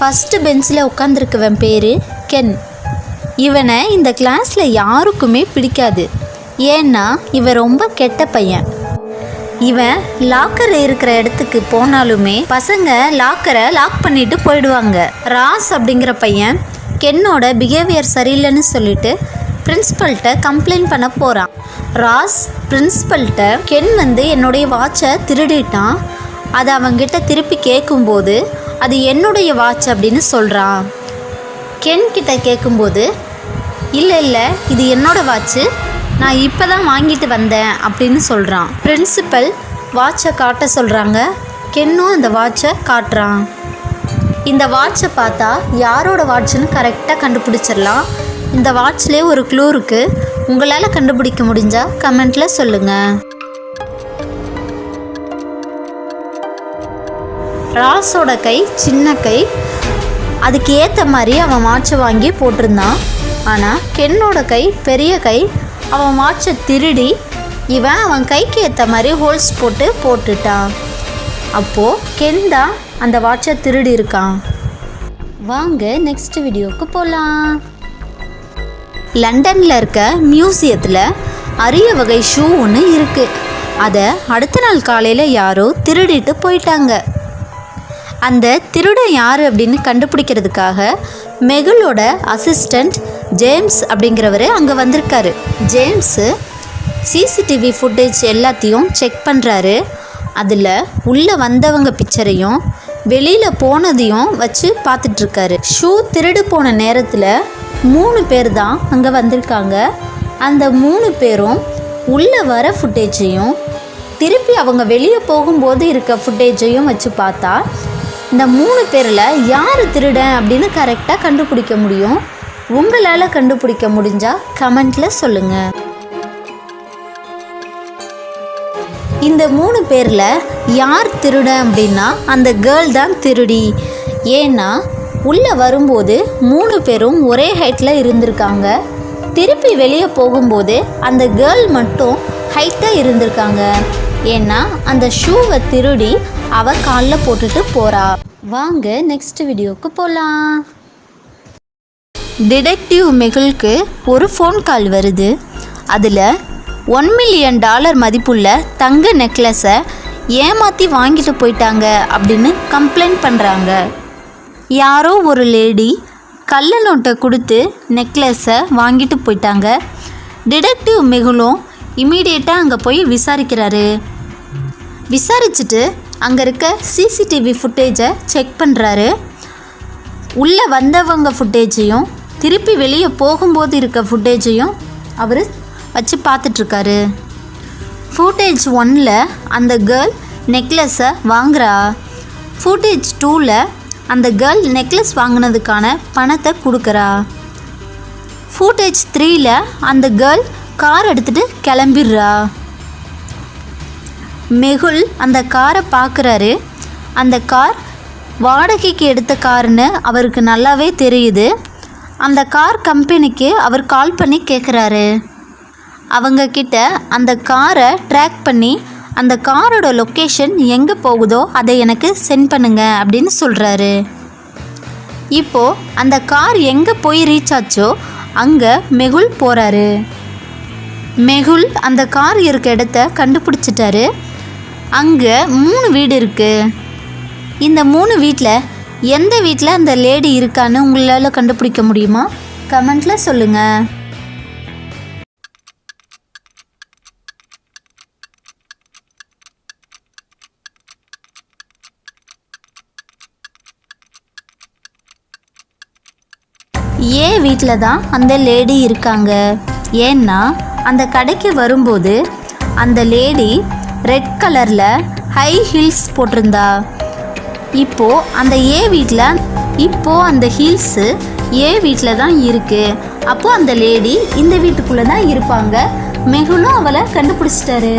First பெஞ்சில் உட்காந்துருக்கவன் பேர் Ken இவனை இந்த கிளாஸில் யாருக்குமே பிடிக்காது. ஏன்னா இவன் ரொம்ப கெட்ட பையன். இவன் லாக்கர் இருக்கிற இடத்துக்கு போனாலுமே பசங்க லாக்கரை லாக் பண்ணிட்டு போயிடுவாங்க. ராஸ் அப்படிங்கிற பையன் கென்னோட பிஹேவியர் சரியில்லைன்னு சொல்லிட்டு பிரின்ஸ்பல்கிட்ட கம்ப்ளைண்ட் பண்ண போகிறான் ராஸ் பிரின்ஸ்பல்கிட்ட கென் வந்து என்னுடைய வாட்சை திருடிட்டான். அதை அவங்கிட்ட திருப்பி கேட்கும்போது அது என்னுடைய வாட்ச் அப்படின்னு சொல்கிறான் கென் கிட்ட கேட்கும்போது இல்லை இல்லை இது என்னோட வாட்ச்சு நான் இப்போ தான் வாங்கிட்டு வந்தேன் அப்படின்னு சொல்கிறான் பிரின்சிபல் வாட்சை காட்ட சொல்கிறாங்க கென்னும் அந்த வாட்சை காட்டுறான். இந்த வாட்சை பார்த்தா யாரோட வாட்சுன்னு கரெக்டாக கண்டுபிடிச்சிடலாம். இந்த வாட்ச்லேயே ஒரு க்ளூ இருக்குது உங்களால் கண்டுபிடிக்க முடிஞ்சால் கமெண்ட்டில் சொல்லுங்கள் ராஸோட கை சின்ன கை. அதுக்கு ஏற்ற மாதிரி அவன் வாட்சை வாங்கி போட்டிருந்தான். ஆனால் கென்னோட கை பெரிய கை அவன் வாட்சை திருடி இவன் அவன் கைக்கு ஏற்ற மாதிரி ஹோல்ஸ் போட்டு போட்டுட்டான். அப்போது கென் தான் அந்த வாட்சை திருடி இருக்கான். வாங்க நெக்ஸ்ட் வீடியோவுக்கு போகலாம் லண்டனில் இருக்க மியூசியத்தில் அரிய வகை ஷூ ஒன்று இருக்குது அதை அடுத்த நாள் காலையில் யாரோ திருடிட்டு போயிட்டாங்க. அந்த திருடன் யார் அப்படின்னு கண்டுபிடிக்கிறதுக்காக மெகுலோட அசிஸ்டண்ட் ஜேம்ஸ் அப்படிங்கிறவர் அங்கே வந்திருக்காரு. ஜேம்ஸு சிசிடிவி ஃபுட்டேஜ் எல்லாத்தையும் செக் பண்ணுறாரு அதில் உள்ளே வந்தவங்க பிக்சரையும் வெளியில் போனதையும் வச்சு பார்த்துட்ருக்காரு. ஷூ திருடு போன நேரத்தில் மூணு பேர் தான் அங்கே வந்திருக்காங்க. அந்த மூணு பேரும் உள்ளே வர ஃபுட்டேஜையும் திருப்பி அவங்க வெளியே போகும்போது இருக்க ஃபுட்டேஜையும் வச்சு பார்த்தா இந்த மூணு பேரில் யார் திருடன் அப்படின்னு கரெக்டாக கண்டுபிடிக்க முடியும்? உங்களால் கண்டுபிடிக்க முடிஞ்சால் கமெண்ட்டில் சொல்லுங்கள் இந்த மூணு பேரில் யார் திருடன் அப்படின்னா அந்த கேர்ள் தான் திருடி. ஏன்னா உள்ளே வரும்போது மூணு பேரும் ஒரே ஹைட்டில் இருந்திருக்காங்க. திருப்பி வெளியே போகும்போது அந்த கேர்ள் மட்டும் ஹைட்டாக இருந்திருக்காங்க. ஏன்னா அந்த ஷூவை திருடி அவ காலில் போட்டுட்டு போறா. வாங்க நெக்ஸ்ட் வீடியோக்கு போகலாம் டிடெக்டிவ் மெகுலுக்கு ஒரு ஃபோன் கால் வருது. அதில் ஒன் மில்லியன் டாலர் மதிப்புள்ள தங்க நெக்லஸை ஏமாற்றி வாங்கிட்டு போயிட்டாங்க அப்படின்னு கம்ப்ளைண்ட் பண்ணுறாங்க யாரோ ஒரு லேடி கள்ள நோட்டை கொடுத்து நெக்லஸை வாங்கிட்டு போயிட்டாங்க. டிடெக்டிவ் மெகுலும் இமீடியட்டாக அங்கே போய் விசாரிக்கிறாரு. விசாரிச்சுட்டு அங்கே இருக்க சிசிடிவி ஃபுட்டேஜை செக் பண்ணுறாரு உள்ளே வந்தவங்க ஃபுட்டேஜையும் திருப்பி வெளியே போகும்போது இருக்க ஃபுட்டேஜையும் அவர் வச்சு பார்த்துட்ருக்காரு. ஃபுட்டேஜ் ஒன்னில் அந்த கேர்ள் நெக்லஸை வாங்குறா. ஃபுட்டேஜ் டூவில் அந்த கேர்ள் நெக்லஸ் வாங்கினதுக்கான பணத்தை கொடுக்குறா. ஃபுட்டேஜ் த்ரீயில் அந்த கேர்ள் கார் எடுத்துகிட்டு கிளம்பிடுறா. மெகுல் அந்த காரை பார்க்குறாரு அந்த கார் வாடகைக்கு எடுத்த காருன்னு அவருக்கு நல்லாவே தெரியுது. அந்த கார் கம்பெனிக்கு அவர் கால் பண்ணி கேட்குறாரு அவங்க கிட்ட அந்த காரை ட்ராக் பண்ணி அந்த காரோட லொக்கேஷன் எங்கே போகுதோ அதை எனக்கு சென்ட் பண்ணுங்க அப்படின்னு சொல்கிறாரு இப்போது அந்த கார் எங்கே போய் ரீச் ஆச்சோ அங்கே மெகுல் போகிறாரு மெகுல் அந்த கார் இருக்க இடத்த கண்டுபிடிச்சிட்டாரு. அங்கே மூணு வீடு இருக்குது இந்த மூணு வீட்டில் எந்த வீட்டில் அந்த லேடி இருக்கான்னு உங்களால் கண்டுபிடிக்க முடியுமா? கமெண்ட்டில் சொல்லுங்கள் ஏ வீட்டில் தான் அந்த லேடி இருக்காங்க. ஏன்னா அந்த கடைக்கு வரும்போது அந்த லேடி ரெட் கலரில் ஹை ஹீல்ஸ் போட்டிருந்தா. இப்போ அந்த ஏ வீட்டில் இப்போது அந்த ஹீல்ஸு ஏ வீட்டில் தான் இருக்குது அப்போது அந்த லேடி இந்த வீட்டுக்குள்ளே தான் இருப்பாங்க. மெகுலும் அவளை கண்டுபிடிச்சிட்டாரு.